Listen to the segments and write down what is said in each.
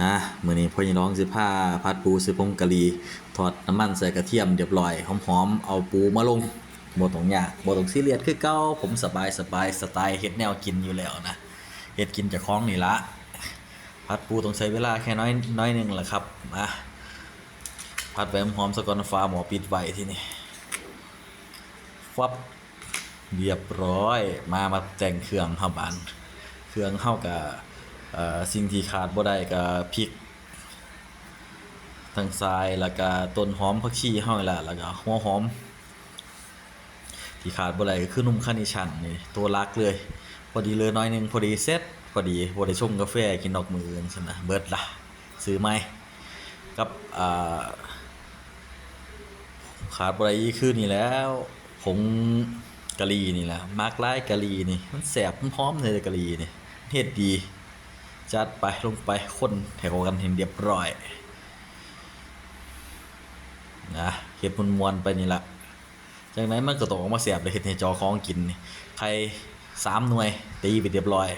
อะมื้อนี้พ่อใหญ่ร้องสิพาผัดปูส่ผงกะหรี่ทอดน้ำมันใส่กระเทียมเรียบร้อยหอมๆเอาปูมาลงบ่ต้องยากบ่ต้องซีเรียสคือเก่าผมสบายสบายสไตล์เฮ็ดแนวกินอยู่แล้วนะเฮ็ดกินจากของนี่ละผัดปูต้องใช้เวลาแค่น้อยน้อยนึงแหละครับมาผัดไว้หอมๆซะก่อนฟ้าหมอปิดไว้ที่นี่ฟับเรียบร้อยมามาแต่งเครื่องเฮาบานเครื่องเฮากับ สิ่งที่ขาดบ่ได้ก็พริกทั้งทรายแล้วก็ต้นหอมผักชีเฮานี่แหละแล้วก็หัวหอม ที่ขาดบ่ได้ก็คือนุ่มคานิชันนี่ตัวรักเลยพอดีเลยน้อยนึงพอดีเซ็ตพอดีบ่ได้ชงกาแฟกินดอกมือจังซั่นนะเบิดละซื้อไหมกับอ่าขาดบ่ได้อีกคือนี่แล้วผงกะหรี่นี่แหละมากหลายกะหรี่นี่มันแสบมันหอมเลยกะหรี่นี่เฮ็ดดี จัดไปลงไปคนแถวกันเห็นเรียบร้อยนะเฮ็ดมวนๆไปนี่ละจากนั้นมันก็ต้ออกมาแสบเลยเฮ็ดให้เจอของกินใครสามหน่วยตีไปเรียบร้อย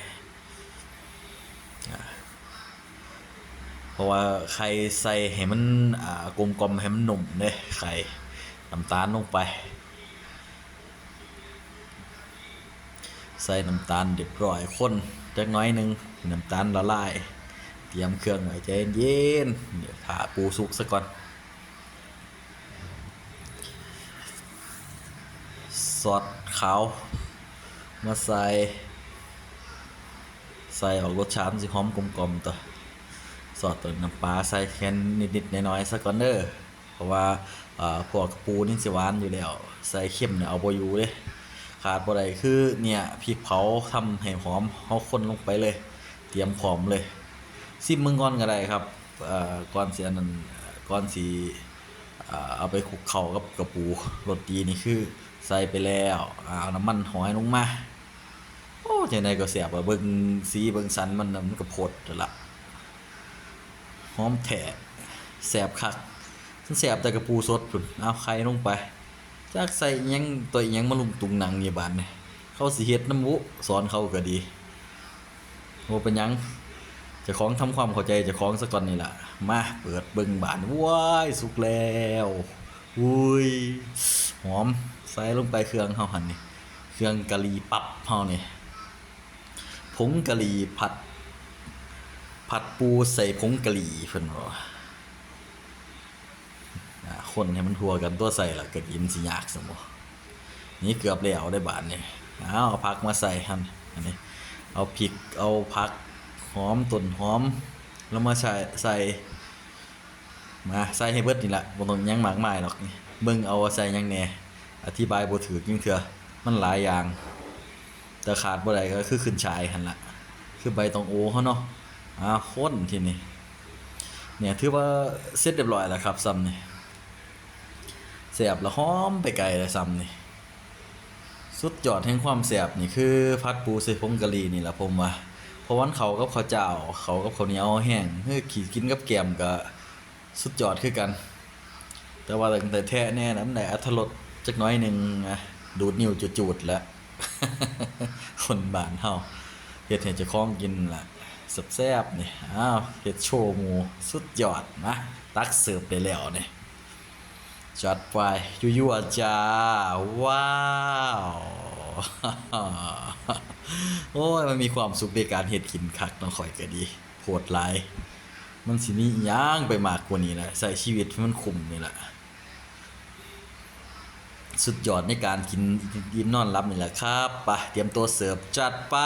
เพราะว่าไข่ใส่ให้มันอ่ากลมให้มันหนุ่มเด้ไข่น้ำตาลลงไป ใส่น้ำตาลเรียบร้อยคนจักน้อยหนึงน้ำตาลละลาย เตรียมเครื่องไว้ใจเย็นเดี๋ยวผ่าปูสุกซะก่อนซอสขาวมาใส่ ใส่ออกรสชาติสิหอมกลมๆตัวซอสตัวน้ำปลาใส่แค่นิดๆน้อยๆซะก่อนเด้อเพราะว่าเอ่อพวกปูนี่สิหวานอยู่แล้ว ใส่เค็มเนี่ยเอาบ่อยู่เด้ ขาดบ่ได้คือเนี่ยพริกเผาทำให้หอมเฮาคนลงไปเลย เตรียมพร้อมเลยซิมมึงก่อนก็ได้ครับเอ่อก่อนสิอันนั้นก่อนสิเอาไปคลุกเข้ากับกระปูรสดีนี่คือ ใส่ไปแล้วเอาน้ำมันหอยลงมาโอ้จังได๋ก็แซ่บเบิ่งสีเบิ่งสันมันน่ะมันก็โพดแล้วล่ะหอมแท้แซ่บคักมันแซ่บแต่กระปูสดพุ่นเอาไข่ลงไป จากใส่ยังตัวยังมาลุมตุงหนังเนี่บานเนี่ยเขาสิเฮ็ดน้ำมุสอนเขาก็ดีโอเป็นยังจะของทำความเข้าใจจะของซะก่อนนี่ล่ะมาเปิดเบิ่งบานว้ายสุกแล้วอุ้ยหอมใส่ลงไปเครื่องเฮาหันนี่เครื่องกะหรี่ปั๊บเฮานี่ผงกะหรี่ผัด ผัดปูใส่ผงกะหรี่เพิ่นว่า คนให้มันทัวกันตัวใส่ละเก็ยิ้มสิยากสมบนี่เกือบแล้วได้บาทนี่เอาเอาผักมาใส่หั่นอันนี้เอาพริกเอาผักหอมต้นหอม แล้วมาใส่ใส่มาใส่ให้เบิดนี่ล่ะบ่ต้องยังหมากมายหรอกนี่เบิ่งเอาใส่ยังแน่อธิบายบ่ถูกจังเทื่อมันหลายอย่างแต่ขาดบ่ได้ก็คือขึ้นฉายหันละคือใบตองโอเขาเนาะอ่าคนทีนี้เนี่ยถือว่าเสร็จเรียบร้อยแล้วครับซ้ำนี่แสบและหอมไปไกลเลยซ้ำนี่สุดยอดแห่งความแสบนี่คือพัดปูใส่ผงกะหรี่นี่แหละผมว่าเพราะวันเขากับข้าวเจ้าเขากับข้าวเหนียวแห้งคือขี่กินกับแกมก็สุดยอดคือกัน แต่ว่าตั้งแต่แท้แน่นะมันได้อรรถรสจักน้อยหนึ่งดูดนิ้วจูดๆแล้วคนบ้านเฮาเฮ็ดให้เจ้าของกินล่ะแซ่บๆนี่อ้าวเฮ็ดโชว์หมูสุดยอดนะตักเสิร์ฟได้แล้วนี่ จัดไปยั่วๆจ้า ว้าว โอ้ย มันมีความสุขในการเฮ็ดกินคักเน้องข่อยก็ดีโหดหลาย มันสิมีอิหย่างไปมากกว่านี้แหละใส่ชีวิตมันคุ้มนี่แหละสุดยอดในการกินยิ้มนอนรับนี่แหละครับไปเตรียมตัวเสิร์ฟจัดไป